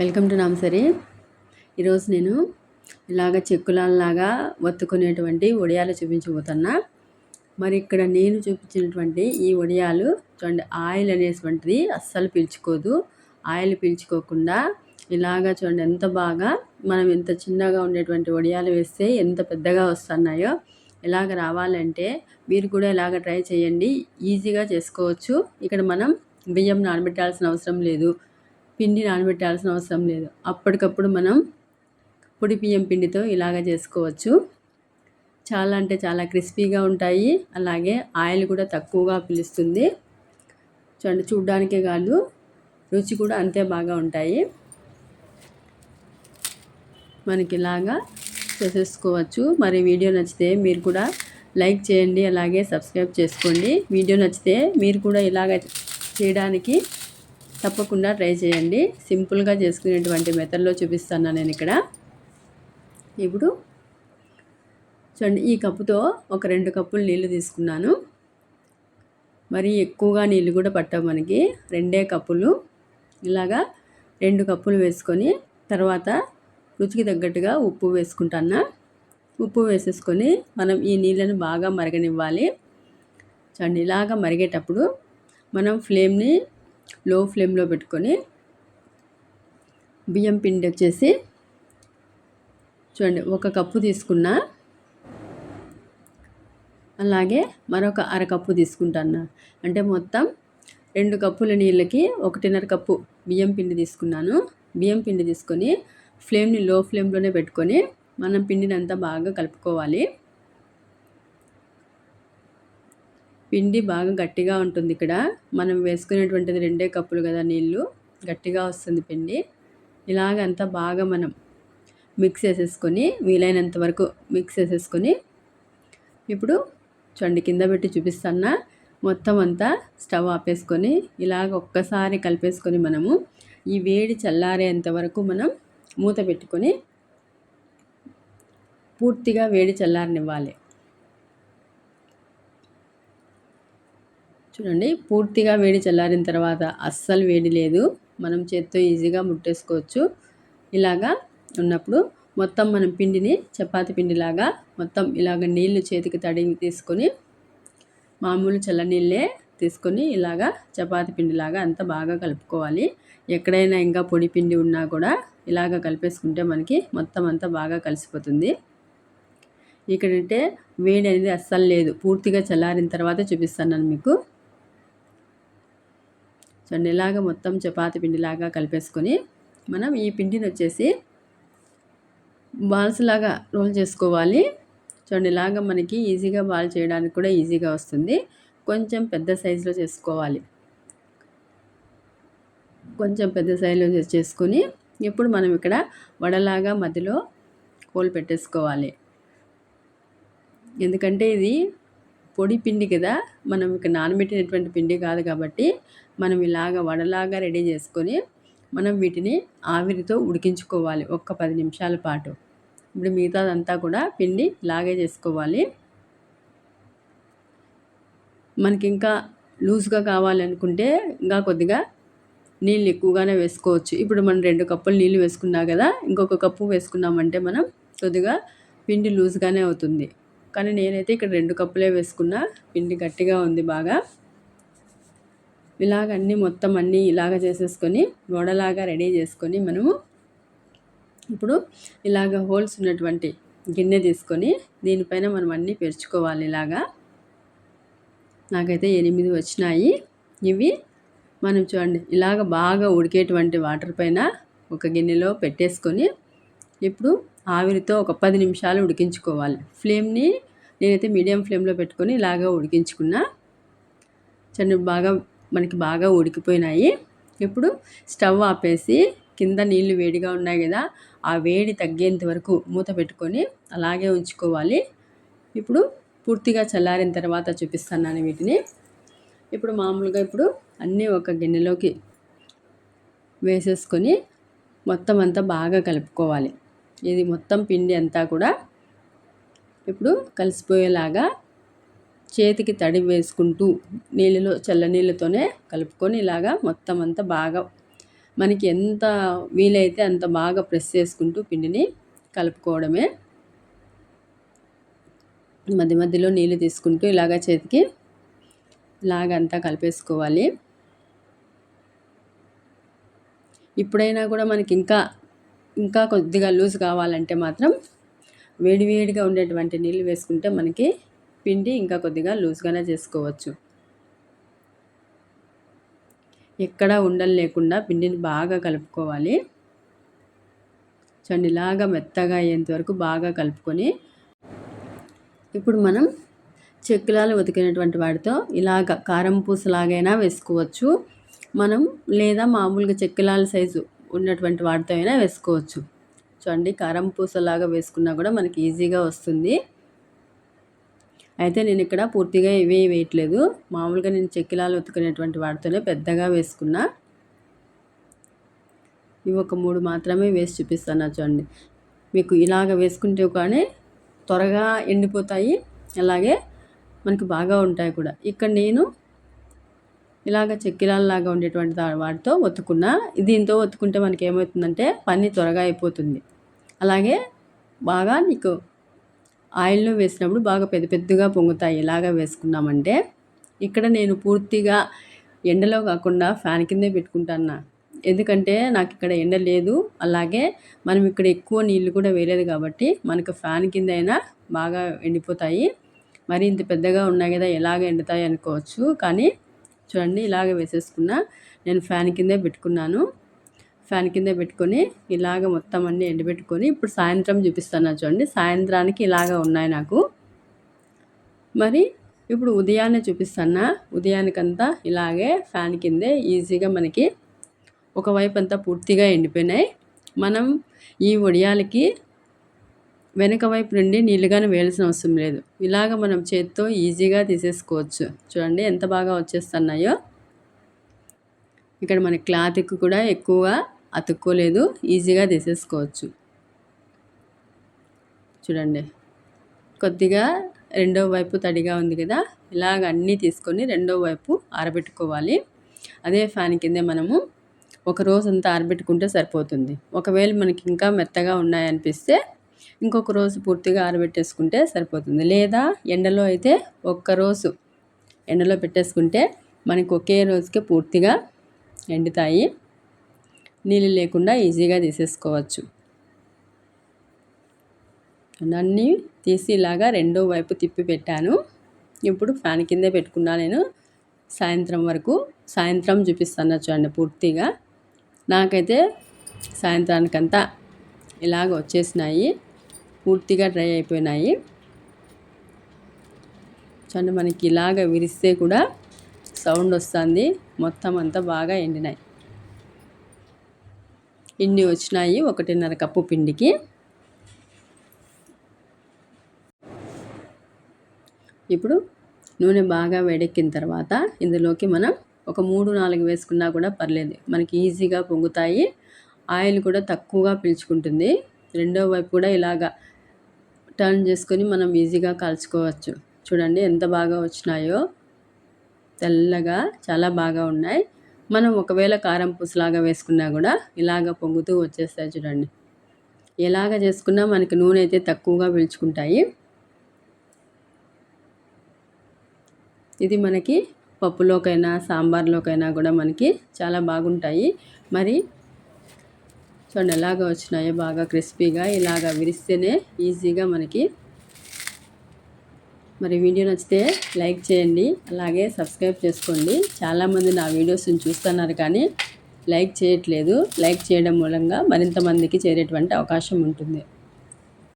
Welcome to నామసరి. ఈరోజు నేను ఇలాగ చెక్కులాగా ఒత్తుకునేటువంటి వడియాలు చూపించబోతున్నా. మరి ఇక్కడ నేను చూపించినటువంటి ఈ వడియాలు చూడండి ఆయిల్ అనేటువంటిది అస్సలు పీల్చుకోదు. ఆయిల్ పీల్చుకోకుండా ఇలాగ చూడండి ఎంత బాగా మనం ఎంత చిన్నగా ఉండేటువంటి వడియాలు వేస్తే ఎంత పెద్దగా వస్తున్నాయో ఇలాగ రావాలంటే మీరు కూడా ఇలాగ ట్రై చేయండి. ఈజీగా చేసుకోవచ్చు. ఇక్కడ మనం బియ్యం నానబెట్టాల్సిన అవసరం లేదు. పిండి నానబెట్టాల్సిన అవసరం లేదు. అప్పటికప్పుడు మనం పొడి బియ్యం పిండితో ఇలాగ చేసుకోవచ్చు. చాలా అంటే చాలా క్రిస్పీగా ఉంటాయి. అలాగే ఆయిల్ కూడా తక్కువగా పిలుస్తుంది. చూడండి చూడ్డానికే కాదు రుచి కూడా అంతే బాగా ఉంటాయి. మనకి ఇలాగా చేసేసుకోవచ్చు. మరి వీడియో నచ్చితే మీరు కూడా లైక్ చేయండి అలాగే సబ్స్క్రైబ్ చేసుకోండి. వీడియో నచ్చితే మీరు కూడా ఇలాగ చేయడానికి తప్పకుండా ట్రై చేయండి. సింపుల్గా చేసుకునేటువంటి మెథడ్లో చూపిస్తాను నేను ఇక్కడ. ఇప్పుడు చూడండి ఈ కప్పుతో ఒక రెండు కప్పులు నీళ్ళు తీసుకున్నాను. మరి ఎక్కువగా నీళ్ళు కూడా పట్టవు మనకి. రెండే కప్పులు. ఇలాగా రెండు కప్పులు వేసుకొని తర్వాత రుచికి తగ్గట్టుగా ఉప్పు వేసుకుంటాను. ఉప్పు వేసేసుకొని మనం ఈ నీళ్ళని బాగా మరగనివ్వాలి. చూడండి ఇలాగా మరిగేటప్పుడు మనం ఫ్లేమ్ని లో ఫ్లేమ్లో పెట్టుకొని బియ్యం పిండి వచ్చేసి చూడండి ఒక కప్పు తీసుకున్నా. అలాగే మరొక అరకప్పు తీసుకుంటాను అంటే మొత్తం రెండు కప్పుల నీళ్ళకి ఒకటిన్నర కప్పు బియ్యం పిండి తీసుకున్నాను. బియ్యం పిండి తీసుకొని ఫ్లేమ్ని లో ఫ్లేమ్లోనే పెట్టుకొని మనం పిండిని అంతా బాగా కలుపుకోవాలి. పిండి బాగా గట్టిగా ఉంటుంది ఇక్కడ. మనం వేసుకునేటువంటిది రెండే కప్పులు కదా నీళ్ళు. గట్టిగా వస్తుంది పిండి. ఇలాగంతా బాగా మనం మిక్స్ చేసేసుకొని వీలైనంత వరకు మిక్స్ చేసేసుకొని ఇప్పుడు చండి కింద పెట్టి చూపిస్తానా మొత్తం అంతా స్టవ్ ఆపేసుకొని ఇలాగ ఒక్కసారి కలిపేసుకొని మనము ఈ వేడి చల్లారేంత వరకు మనం మూత పెట్టుకొని పూర్తిగా వేడి చల్లారనివ్వాలి. చూడండి పూర్తిగా వేడి చల్లారిన తర్వాత అస్సలు వేడి లేదు. మనం చేత్తో ఈజీగా ముట్టేసుకోవచ్చు. ఇలాగా ఉన్నప్పుడు మొత్తం మనం పిండిని చపాతి పిండిలాగా మొత్తం ఇలాగ నీళ్ళు చేతికి తడి తీసుకొని మామూలు చల్ల నీళ్ళే తీసుకొని ఇలాగా చపాతి పిండిలాగా అంతా బాగా కలుపుకోవాలి. ఎక్కడైనా ఇంకా పొడి పిండి ఉన్నా కూడా ఇలాగ కలిపేసుకుంటే మనకి మొత్తం అంతా బాగా కలిసిపోతుంది. ఇక్కడంటే వేడి అనేది అస్సలు లేదు. పూర్తిగా చల్లారిన తర్వాత చూపిస్తాను నేను మీకు. చూడండి ఇలాగ మొత్తం చపాతి పిండిలాగా కలిపేసుకొని మనం ఈ పిండిని వచ్చేసి బాల్స్ లాగా రోల్ చేసుకోవాలి. చూడండి ఇలాగ మనకి ఈజీగా బాల్ చేయడానికి కూడా ఈజీగా వస్తుంది. కొంచెం పెద్ద సైజులో చేసుకోవాలి. కొంచెం పెద్ద సైజులో చేసుకొని ఇప్పుడు మనం ఇక్కడ వడలాగా మధ్యలో కోల్ పెట్టేసుకోవాలి. ఎందుకంటే ఇది పొడి పిండి కదా మనం ఇక నానబెట్టినటువంటి పిండి కాదు కాబట్టి మనం ఇలాగ వడలాగా రెడీ చేసుకొని మనం వీటిని ఆవిరితో ఉడికించుకోవాలి ఒక్క పది నిమిషాల పాటు. ఇప్పుడు మిగతాదంతా కూడా పిండి ఇలాగే చేసుకోవాలి. మనకి ఇంకా లూజ్గా కావాలనుకుంటే ఇంకా కొద్దిగా నీళ్ళు ఎక్కువగానే వేసుకోవచ్చు. ఇప్పుడు మనం రెండు కప్పులు నీళ్ళు వేసుకున్నా కదా ఇంకొక కప్పు వేసుకున్నామంటే మనం కొద్దిగా పిండి లూజ్గానే అవుతుంది. కానీ నేనైతే ఇక్కడ రెండు కప్పులే వేసుకున్నా. పిండి గట్టిగా ఉంది బాగా. ఇలాగ అన్నీ మొత్తం అన్నీ ఇలాగ చేసేసుకొని వడలాగా రెడీ చేసుకొని మనము ఇప్పుడు ఇలాగ హోల్స్ ఉన్నటువంటి గిన్నె తీసుకొని దీనిపైన మనం అన్నీ పెరుచుకోవాలి ఇలాగా. నాకైతే ఎనిమిది వచ్చినాయి. ఇవి మనం చూడండి ఇలాగ బాగా ఉడికేటువంటి వాటర్ పైన ఒక గిన్నెలో పెట్టేసుకొని ఇప్పుడు ఆవిరితో ఒక పది నిమిషాలు ఉడికించుకోవాలి. ఫ్లేమ్ని నేనైతే మీడియం ఫ్లేమ్లో పెట్టుకొని ఇలాగా ఉడికించుకున్నా. చని బాగా మనకి బాగా ఉడికిపోయినాయి. ఇప్పుడు స్టవ్ ఆపేసి కింద నీళ్ళు వేడిగా ఉన్నాయి కదా ఆ వేడి తగ్గేంత వరకు మూత పెట్టుకొని అలాగే ఉంచుకోవాలి. ఇప్పుడు పూర్తిగా చల్లారిన తర్వాత చూపిస్తున్నాను వీటిని. ఇప్పుడు మామూలుగా ఇప్పుడు అన్నీ ఒక గిన్నెలోకి వేసేసుకొని మొత్తం అంతా బాగా కలుపుకోవాలి. ఇది మొత్తం పిండి అంతా కూడా ఇప్పుడు కలిసిపోయేలాగా చేతికి తడి వేసుకుంటూ నీళ్ళలో చల్ల నీళ్ళతోనే కలుపుకొని ఇలాగా మొత్తం అంతా బాగా మనకి ఎంత వీలైతే అంత బాగా ప్రెస్ చేసుకుంటూ పిండిని కలుపుకోవడమే. మధ్య మధ్యలో నీళ్ళు తీసుకుంటూ ఇలాగ చేతికి ఇలాగ అంతా కలిపేసుకోవాలి. ఇప్పుడైనా కూడా మనకి ఇంకా ఇంకా కొద్దిగా లూజ్ కావాలంటే మాత్రం వేడివేడిగా ఉండేటువంటి నీళ్ళు వేసుకుంటే మనకి పిండి ఇంకా కొద్దిగా లూజ్గానే చేసుకోవచ్చు. ఎక్కడా ఉండలు లేకుండా పిండిని బాగా కలుపుకోవాలి. చూడండి ఇలాగా మెత్తగా అయ్యేంత వరకు బాగా కలుపుకొని ఇప్పుడు మనం చెక్కులాలు ఉతికినటువంటి వాటితో ఇలాగ కారం పూసలాగైనా వేసుకోవచ్చు. మనం లేదా మామూలుగా చెక్కులాల సైజు ఉన్నటువంటి వాటితో అయినా వేసుకోవచ్చు. చూడండి కారం పూసలాగా వేసుకున్నా కూడా మనకి ఈజీగా వస్తుంది. అయితే నేను ఇక్కడ పూర్తిగా ఇవే వేయట్లేదు. మామూలుగా నేను చెక్కిలాలు ఉతుకునేటువంటి వాటితోనే పెద్దగా వేసుకున్నా. ఇవి ఒక మూడు మాత్రమే వేసి చూపిస్తాను చూడండి. మీకు ఇలాగ వేసుకుంటే కానీ త్వరగా ఎండిపోతాయి. అలాగే మనకి బాగా ఉంటాయి కూడా. ఇక్కడ నేను ఇలాగ చెక్కిలాల్లాగా ఉండేటువంటి వాటితో ఒత్తుకున్న దీంతో ఒత్తుకుంటే మనకి ఏమవుతుందంటే పని త్వరగా అయిపోతుంది. అలాగే బాగా నీకు ఆయిల్లో వేసినప్పుడు బాగా పెద్ద పెద్దగా పొంగుతాయి. ఇలాగా వేసుకున్నామంటే ఇక్కడ నేను పూర్తిగా ఎండలో కాకుండా ఫ్యాన్ కిందే పెట్టుకుంటాను ఎందుకంటే నాకు ఇక్కడ ఎండ లేదు. అలాగే మనం ఇక్కడ ఎక్కువ నీళ్ళు కూడా వేయలేదు కాబట్టి మనకు ఫ్యాన్ కింద అయినా బాగా ఎండిపోతాయి. మరి ఇంత పెద్దగా ఉన్నాయి కదా ఎలాగ ఎండుతాయి అనుకోవచ్చు. కానీ చూడండి ఇలాగ వేసేసుకున్నా నేను ఫ్యాన్ కిందే పెట్టుకున్నాను. ఫ్యాన్ కింద పెట్టుకొని ఇలాగ మొత్తం అన్నీ ఎండబెట్టుకొని ఇప్పుడు సాయంత్రం చూపిస్తాను చూడండి. సాయంత్రానికి ఇలాగ ఉన్నాయి నాకు. మరి ఇప్పుడు ఉదయాన్నే చూపిస్తాను? ఉదయానికంతా ఇలాగే ఫ్యాన్ కిందే ఈజీగా మనకి ఒకవైపు అంతా పూర్తిగా ఎండిపోయినాయి. మనం ఈ వడియాలకి వెనక వైపు నుండి నీళ్ళుగానే వేయాల్సిన అవసరం లేదు. ఇలాగ మనం చేత్తో ఈజీగా తీసేసుకోవచ్చు. చూడండి ఎంత బాగా వచ్చేస్తున్నాయో. ఇక్కడ మన క్లాత్కి కూడా ఎక్కువగా అతుక్కోలేదు. ఈజీగా తీసేసుకోవచ్చు. చూడండి. కొద్దిగా రెండో వైపు తడిగా ఉంది కదా. ఇలాగ అన్నీ తీసుకొని రెండో వైపు ఆరబెట్టుకోవాలి. అదే ఫ్యాన్ కిందే మనము ఒక రోజు అంతా ఆరబెట్టుకుంటే సరిపోతుంది. ఒకవేళ మనకి ఇంకా మెత్తగా ఉన్నాయనిపిస్తే ఇంకొక రోజు పూర్తిగా ఆరబెట్టేసుకుంటే సరిపోతుంది. లేదా ఎండలో అయితే ఒక్కరోజు ఎండలో పెట్టేసుకుంటే మనకు ఒకే రోజుకే పూర్తిగా ఎండుతాయి. నీళ్ళు లేకుండా ఈజీగా తీసేసుకోవచ్చు. అన్నీ తీసి ఇలాగా రెండో వైపు తిప్పి పెట్టాను. ఇప్పుడు ఫ్యాన్ కిందే పెట్టుకున్నా నేను సాయంత్రం వరకు సాయంత్రం చూపిస్తాను చూడండి పూర్తిగా. నాకైతే సాయంత్రానికంతా ఇలాగ వచ్చేసినాయి. పూర్తిగా డ్రై అయిపోయినాయి. చూడండి మనకి ఇలాగ విరిస్తే కూడా సౌండ్ వస్తుంది. మొత్తం అంతా బాగా ఎండినాయి. ఇన్ని వచ్చినాయి ఒకటిన్నర కప్పు పిండికి. ఇప్పుడు నూనె బాగా వేడెక్కిన తర్వాత ఇందులోకి మనం ఒక మూడు నాలుగు వేసుకున్నా కూడా పర్లేదు. మనకి ఈజీగా పొంగుతాయి. ఆయిల్ కూడా తక్కువగా పీల్చుకుంటుంది. రెండో వైపు కూడా ఇలాగా టర్న్ చేసుకొని మనం ఈజీగా కాల్చుకోవచ్చు. చూడండి ఎంత బాగా వచ్చినాయో. తెల్లగా చాలా బాగా ఉన్నాయి. మనం ఒకవేళ కారం పూసలాగా వేసుకున్నా కూడా ఇలాగ పొంగుతూ వచ్చేస్తాయి చూడండి. ఎలాగ చేసుకున్నా మనకి నూనె అయితే తక్కువగా పీల్చుకుంటాయి. ఇది మనకి పప్పులోకైనా సాంబార్లోకైనా కూడా మనకి చాలా బాగుంటాయి. మరి చూడండి ఎలాగ వచ్చినాయో బాగా క్రిస్పీగా ఇలాగ విరిస్తేనే ఈజీగా మనకి. మరి వీడియో నచ్చితే లైక్ చేయండి అలాగే సబ్స్క్రైబ్ చేసుకోండి. చాలామంది నా వీడియోస్ని చూస్తున్నారు కానీ లైక్ చేయట్లేదు. లైక్ చేయడం మూలంగా మరింత మందికి చేరేటువంటి అవకాశం ఉంటుంది.